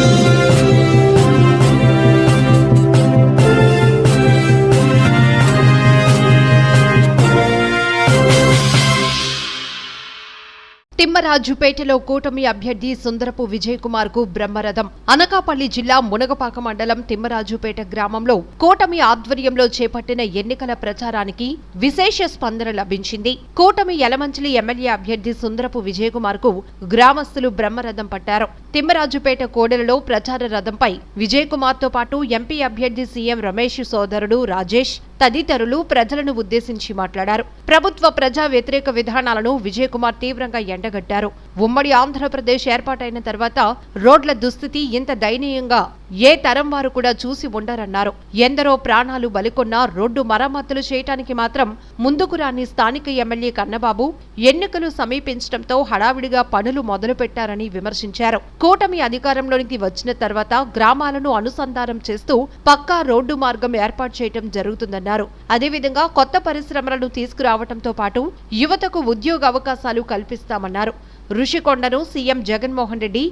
Thank you. తిమ్మరాజుపేటలో కూటమి అభ్యర్థి సుందరపు విజయ్ కుమార్కు బ్రహ్మరథం. అనకాపల్లి జిల్లా మునగపాక మండలం తిమ్మరాజుపేట గ్రామంలో కూటమి ఆధ్వర్యంలో చేపట్టిన ఎన్నికల ప్రచారానికి విశేష స్పందన లభించింది. కూటమి యలమంచిలి ఎమ్మెల్యే అభ్యర్థి సుందరపు విజయ్ కుమార్కు గ్రామస్తులు బ్రహ్మరథం పట్టారు. తిమ్మరాజుపేట కోడెలలో ప్రచార రథంపై విజయ్ కుమార్తో పాటు ఎంపీ అభ్యర్థి సీఎం రమేష్ సోదరుడు రాజేష్ తదితరులు ప్రజలను ఉద్దేశించి మాట్లాడారు. ప్రభుత్వ ప్రజా వ్యతిరేక విధానాలను విజయకుమార్ తీవ్రంగా ఎండగట్టారు. ఉమ్మడి ఆంధ్రప్రదేశ్ ఏర్పాటైన తర్వాత రోడ్ల దుస్థితి ఇంత దయనీయంగా ఏ తరం వారు కూడా చూసి ఉండరన్నారు. ఎందరో ప్రాణాలు బలికొన్న రోడ్డు మరమ్మతులు చేయటానికి మాత్రం ముందుకు రాని స్థానిక ఎమ్మెల్యే కన్నబాబు ఎన్నికలు సమీపించడంతో హడావిడిగా పనులు మొదలుపెట్టారని విమర్శించారు. కూటమి అధికారంలోనికి వచ్చిన తర్వాత గ్రామాలను అనుసంధానం చేస్తూ పక్కా రోడ్డు మార్గం ఏర్పాటు చేయటం జరుగుతుందన్నారు. అదేవిధంగా కొత్త పరిశ్రమలను తీసుకురావటంతో పాటు యువతకు ఉద్యోగ అవకాశాలు కల్పిస్తామన్నారు. ఋషికొండను సీఎం జగన్మోహన్ రెడ్డి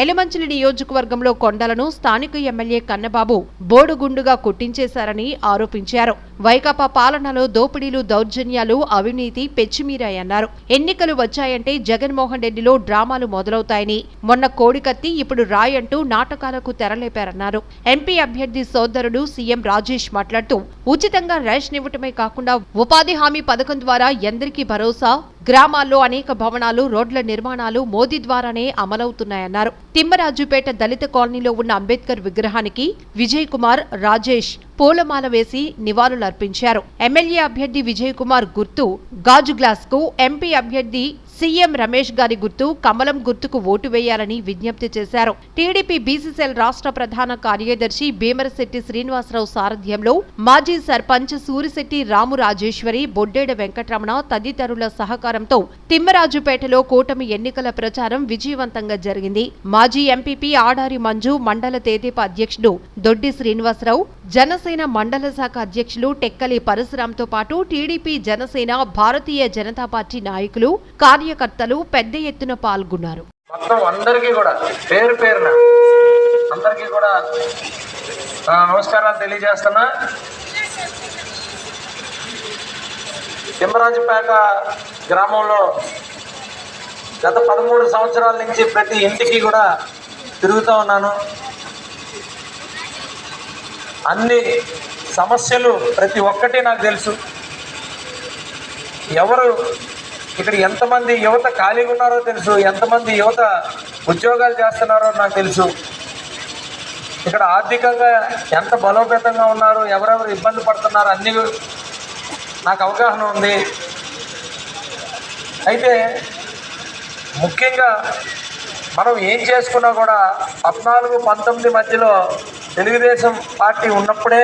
ఎలమంచిలి నియోజకవర్గంలో కొండలను స్థానిక ఎమ్మెల్యే కన్నబాబు బోడుగుండుగా కొట్టించేశారని ఆరోపించారు. వైకాపా పాలనలో దోపిడీలు దౌర్జన్యాలు అవినీతి పెచ్చిమీరాయన్నారు. ఎన్నికలు వచ్చాయంటే జగన్మోహన్ రెడ్డిలో డ్రామాలు మొదలవుతాయని మొన్న కోడికత్తి ఇప్పుడు రాయ్ అంటూ నాటకాలకు తెరలేపారన్నారు. ఎంపీ అభ్యర్థి సోదరుడు సీఎం రాజేష్ మాట్లాడుతూ ఉచితంగా రేషన్ ఇవ్వటమే కాకుండా ఉపాధి హామీ పథకం ద్వారా ఎందరికీ భరోసా గ్రామాల్లో అనేక భవనాలు రోడ్ల నిర్మాణాలు మోదీ ద్వారానే అమలవుతున్నాయన్నారు. తిమ్మరాజుపేట దళిత కాలనీలో ఉన్న అంబేద్కర్ విగ్రహానికి విజయ్ కుమార్ రాజేష్ పూలమాల వేసి నివాళులర్పించారు. ఎమ్మెల్యే అభ్యర్థి విజయ్ కుమార్ గుర్తు గాజు గ్లాస్కు ఎంపీ అభ్యర్థి సీఎం రమేష్ గారి గుర్తు కమలం గుర్తుకు ఓటు వేయాలని విజ్ఞప్తి చేశారు. టీడీపీ బీసీసీఎల్ రాష్ట్ర ప్రధాన కార్యదర్శి భీమరశెట్టి శ్రీనివాసరావు సారథ్యంలో మాజీ సర్పంచ్ సూరిశెట్టి రాము రాజేశ్వరి బొడ్డేడ వెంకటరమణ తదితరుల సహకారంతో తిమ్మరాజుపేటలో కూటమి ఎన్నికల ప్రచారం విజయవంతంగా జరిగింది. మాజీ ఎంపీపీ ఆడారి మంజు మండల తేదీప అధ్యక్షుడు దొడ్డి శ్రీనివాసరావు జనసేన మండల శాఖ అధ్యక్షులు టెక్కలి పరశురాంతో పాటు టీడీపీ జనసేన భారతీయ జనతా పార్టీ నాయకులు కార్యకర్తలు పెద్ద ఎత్తున పాల్గొన్నారు. మొత్తం అందరికీ కూడా పేరు పేరున అందరికీ కూడా నమస్కారాలు తెలియజేస్తున్నా. తిమ్మరాజుపేట గ్రామంలో గత పదమూడు సంవత్సరాల నుంచి ప్రతి ఇంటికి కూడా తిరుగుతూ ఉన్నాను. అన్ని సమస్యలు ప్రతి ఒక్కటి నాకు తెలుసు. ఎవరు ఇక్కడ ఎంతమంది యువత ఖాళీగా ఉన్నారో తెలుసు ఎంతమంది యువత ఉద్యోగాలు చేస్తున్నారో నాకు తెలుసు. ఇక్కడ ఆర్థికంగా ఎంత బలోపేతంగా ఉన్నారు ఎవరెవరు ఇబ్బంది పడుతున్నారు అన్ని నాకు అవగాహన ఉంది. అయితే ముఖ్యంగా మనం ఏం చేసుకున్నా కూడా పద్నాలుగు పంతొమ్మిది మధ్యలో తెలుగుదేశం పార్టీ ఉన్నప్పుడే